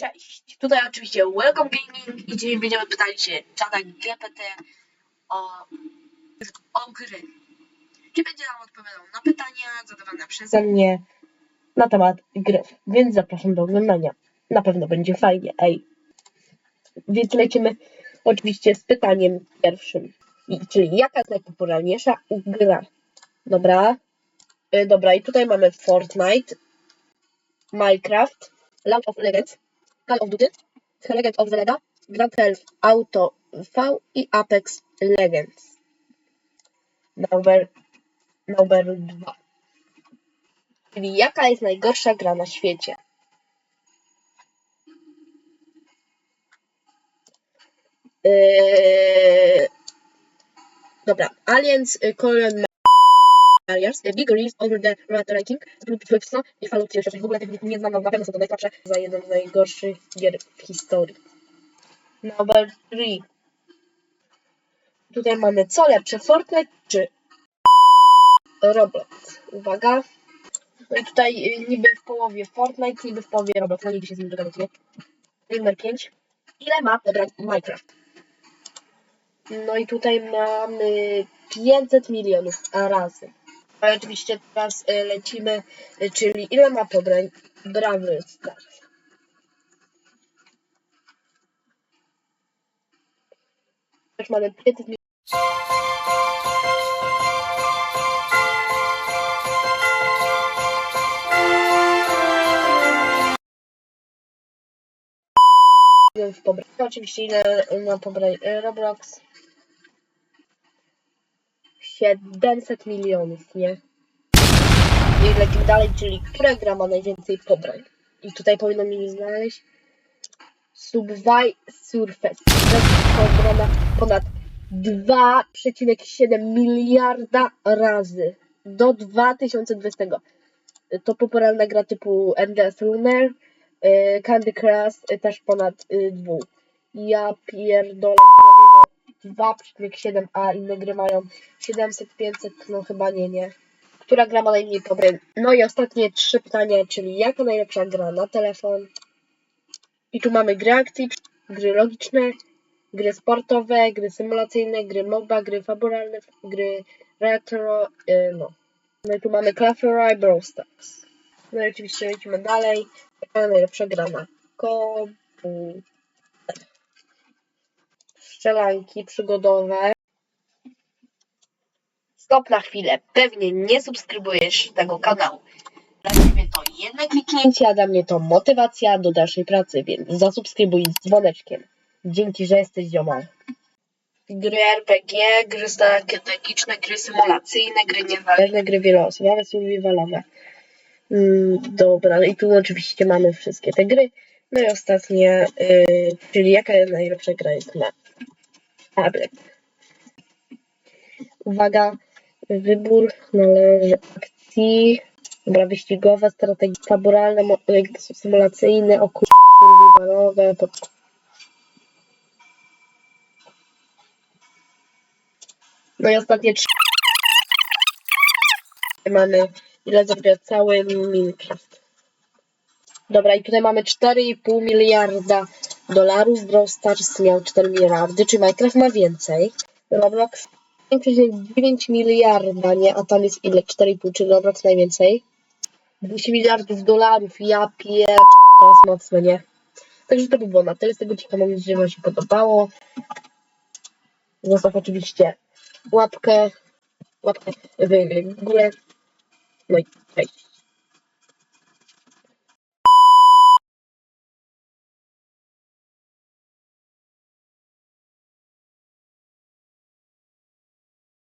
Cześć, tutaj oczywiście Welcome Gaming i dzisiaj będziemy pytać się czata GPT o, o gry. Czy będzie nam odpowiadał na pytania zadawane przeze mnie na temat gry, więc zapraszam do oglądania. Na pewno będzie fajnie, ej. Więc lecimy oczywiście z pytaniem pierwszym, czyli jaka jest najpopularniejsza gra? Dobra, Y, dobra i tutaj mamy Fortnite, Minecraft, Land of Legends, Call of Duty, The Legend of Zelda, Grand Theft Auto V i Apex Legends. Number, number 2. Czyli jaka jest najgorsza gra na świecie? Yy... Dobra, Aliens y, Colon Barriers, The Big Reels Over the Rat Ranking, Flipsno i Fallout 3. W ogóle tych nie znam, na pewno są to najsłabsze za jedną z najgorszych gier w historii. Number 3. Tutaj mamy co lepsze, Fortnite czy Roblox. Uwaga. No i tutaj y, niby w połowie Fortnite, niby w połowie Roblox. No się z nim dogadać, nie? Numer 5. Ile ma pobrać Minecraft? No i tutaj mamy 500 milionów razy. A oczywiście teraz y, lecimy, y, czyli ile ma pobrań Brawy Stars. Już mamy 500 milionów. milionów pobrań. Oczywiście ile ma pobrań Roblox? 700 milionów, nie? I lecimy dalej, czyli która gra ma najwięcej pobrań? I tutaj powinno mi znaleźć Subway Surface. Pobrana ponad 2,7 miliarda razy do 2020. To popularna gra typu Endless Runner, y, Candy Crush y, też ponad y, 2. Ja pierdolę, no 2,7, a inne gry mają 700, 500, no chyba nie, nie. Która gra ma najmniej pobrań? No i ostatnie trzy pytania, czyli jaka najlepsza gra na telefon? I tu mamy gry akcji, gry logiczne, gry sportowe, gry symulacyjne, gry MOBA, gry fabularne, gry retro, yy, no. No i tu mamy Royale, Brawl Stars. No i oczywiście lecimy dalej. Jaka najlepsza gra na komputer? Strzelanki przygodowe. Stop na chwilę. Pewnie nie subskrybujesz tego kanału. Dla Ciebie to jedno kliknięcie, a dla mnie to motywacja do dalszej pracy, więc zasubskrybuj z dzwoneczkiem. Dzięki, że jesteś ziomal. Gry RPG, gry strategiczne, gry symulacyjne, gry niezależne, gry wieloosobowe, survivalowe. Mm, dobra, i tu oczywiście mamy wszystkie te gry. No i ostatnie, yy, czyli jaka najlepsza gra jest na tablet. Uwaga, wybór należy akcji. Dobra, mo- jakby są symulacyjne, survivalowe. Pod... No i ostatnie trzy. Mamy ile zabija cały Minecraft. Dobra, i tutaj mamy 4,5 miliarda dolarów. Brawl Stars miał 4 miliardy, czy Minecraft ma więcej. Roblox 5,9 miliarda, nie? A tam jest ile? 4,5, czy Roblox najwięcej? 200 miliardów dolarów, ja pier... To jest mocne, nie? Także to by było na tyle z tego odcinka. Mam nadzieję, że Wam się podobało. Zostaw oczywiście łapkę, łapkę w górę. No i cześć.